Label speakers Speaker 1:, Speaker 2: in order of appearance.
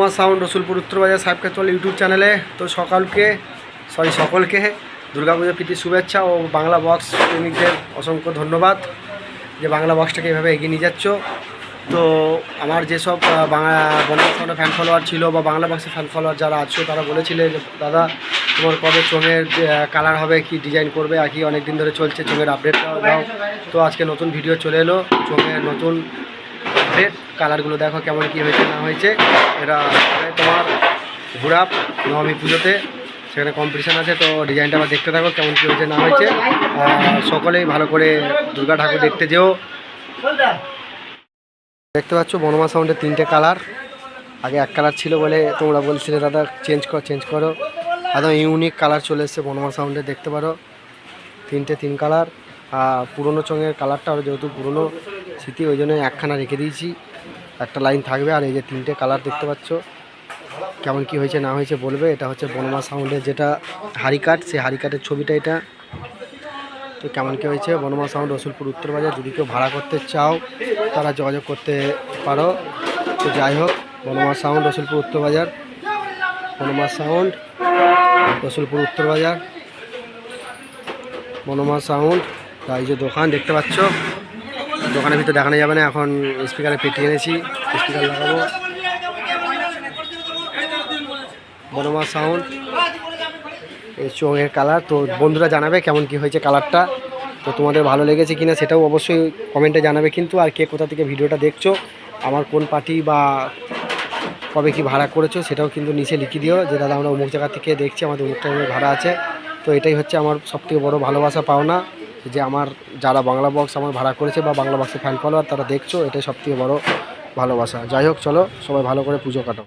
Speaker 1: আমার সাউন্ড রসুলপুর উত্তরবাজার সাহেব কেতল ইউটিউব চ্যানেলে। তো সকালকে সরি সকলকে দুর্গাপুজোর প্রীতি, শুভেচ্ছা ও বাংলা বক্স প্রেমিকদের অসংখ্য ধন্যবাদ যে বাংলা বক্সটাকে এভাবে এগিয়ে নিয়ে যাচ্ছ। তো আমার যেসব বাংলা বন্ধুবান্ধব ফ্যান ফলোয়ার ছিল বা বাংলা বক্সের ফ্যান ফলোয়ার যারা আছো, তারা বলেছিলে যে, দাদা, তোমার কবে চোঙের কালার হবে, কি ডিজাইন করবে, আর কি অনেক দিন ধরে চলছে, চোঙের আপডেট দাও। তো আজকে নতুন ভিডিও চলে এলো, চোঙের নতুন কালারগুলো দেখো কেমন কি হয়েছে, না হয়েছে। এটা তোমার ঘুরাপ, নবমী পুজোতে। সেখানে কম্পিটিশান আছে, তো ডিজাইনটা আবার দেখতে থাকো কেমন কী হয়েছে, না হয়েছে। সকলেই ভালো করে দুর্গা ঠাকুর দেখতে যেও। দেখতে পাচ্ছ, বনমা সাউন্ডের তিনটে কালার আগে এক কালার ছিল বলে তোমরা বলছিলে, দাদা চেঞ্জ কর চেঞ্জ করো। একদম ইউনিক কালার চলে এসছে বনমা সাউন্ডে দেখতে পারো। তিনটে তিন কালার আর পুরনো চঙের কালারটা যেহেতু পুরনো স্মৃতি ওই জন্য একখানা রেখে দিয়েছি। একটা লাইন থাকবে আর এই যে তিনটে কালার দেখতে পাচ্ছ। কেমন কি হয়েছে না হয়েছে বলবে, এটা হচ্ছে বনমা সাউন্ডের যেটা হারিকাট, সেই হারিকাটের ছবিটা এটা। তো কেমন কি হয়েছে? বনমা সাউন্ড রসুলপুর উত্তর বাজার, যদি কেউ ভাড়া করতে চাও, তারা যোগাযোগ করতে পারো। তো যাই হোক, বনমা সাউন্ড রসুলপুর উত্তর বাজার। বনমা সাউন্ড রসুলপুর উত্তর বাজার। বনমা সাউন্ড তাই যে দোকান দেখতে পাচ্ছ। দোকানের ভিতরে দেখানো যাবে না। এখন স্পিকারে পেটি এনেছি স্পিকার লাগাবো। বনমা সাউন্ড এই চোঙের কালার তো বন্ধুরা জানাবে কেমন কি হয়েছে কালারটা তো তোমাদের ভালো লেগেছে কিনা সেটাও অবশ্যই কমেন্টে জানাবে। কিন্তু আর কে কোথা থেকে ভিডিওটা দেখছ, আমার কোন পার্টি বা কবে কি ভাড়া করেছ, সেটাও কিন্তু নিচে লিখে দিও। যে দাদা আমরা অমুক জায়গা থেকে দেখছি, আমাদের অমুক টাইমে ভাড়া আছে। তো এটাই হচ্ছে আমার সবথেকে বড় ভালোবাসা, পাওনা। যে আমার যারা বাংলা বক্স আমার ভাড়া করেছে বা বাংলা বক্সের ফ্যান ফলোয়ার তারা দেখছ, এটাই সবথেকে বড় ভালোবাসা। যাই হোক, চলো, সবাই ভালো করে পুজো কাটো।